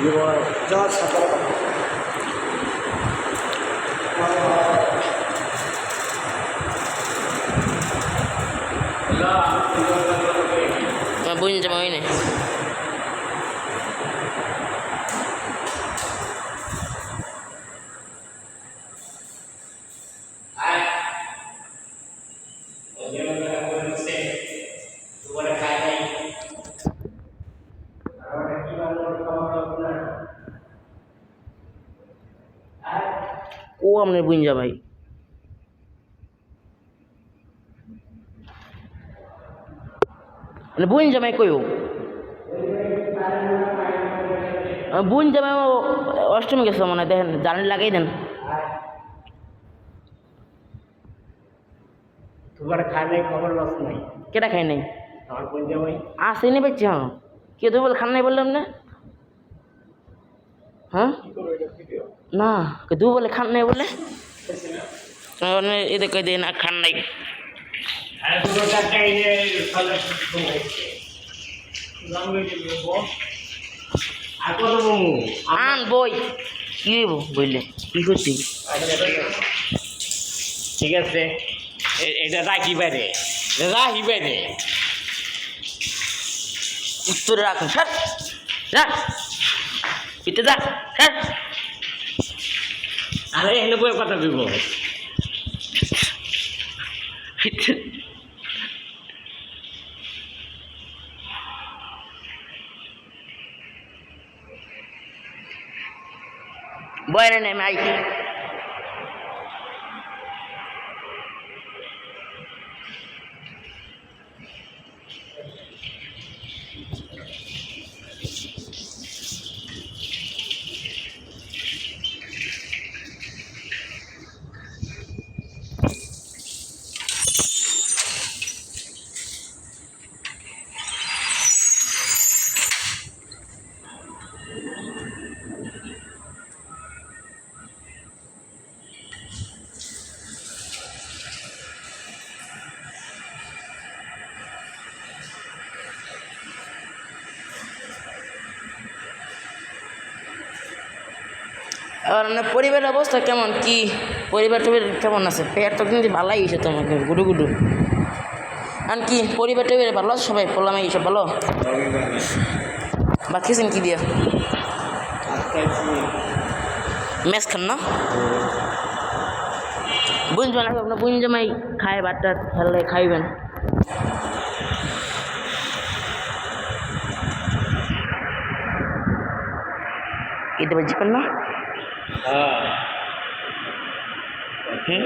이거자 사다 Babunya macam ini. ও বুঝ যা ভাই। মানে বুঝ জামাই কইও বুঝ জামাই অষ্টমী গেছে মানে দেখেন জানি লাগাই দেন। কেটা খাই নাই আমার কোন জামাই আসে নি পাচ্ছি হ্যাঁ কে তো বল খান নাই বললাম না হ্যাঁ? না দু বলে খান নাই বলে। এদের কই দেয় না খান নাই। আন বই কি বললে কি করছি ঠিক আছে। এটা রাখি বাইরে রাখি বাইরে উত্তরে রাখুন স্যার রাখ। পিতে যা হ্যাঁ? আরে এখানে বই কথা বিব বয়ের নেমে আই আর মানে পরিবারের অবস্থা কেমন? কি পরিবার টরিবার কেমন আছে? পেয়ার তো কিন্তু ভালোই হয়েছে তোমাকে, গুডু গুডু। আর কি, পরিবার টরিবার ভালো আছে সবাই? পোলামে এইসব ভালো? বা খেয়েছেন কি দিয়ে? মেস খান না? বুঝ না আপনার বুঝ জামাই খায় বাচ্চা খেলে খাইবেন। এতে বুঝবেন না হুম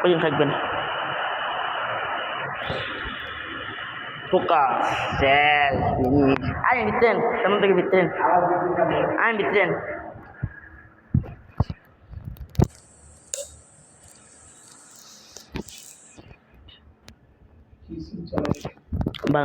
কজন থাকবেন ফোকাস শেষ ফিনিশ আমি বিতরেন তেমন থেকে বিতরেন আমি বিতরেন বাংলা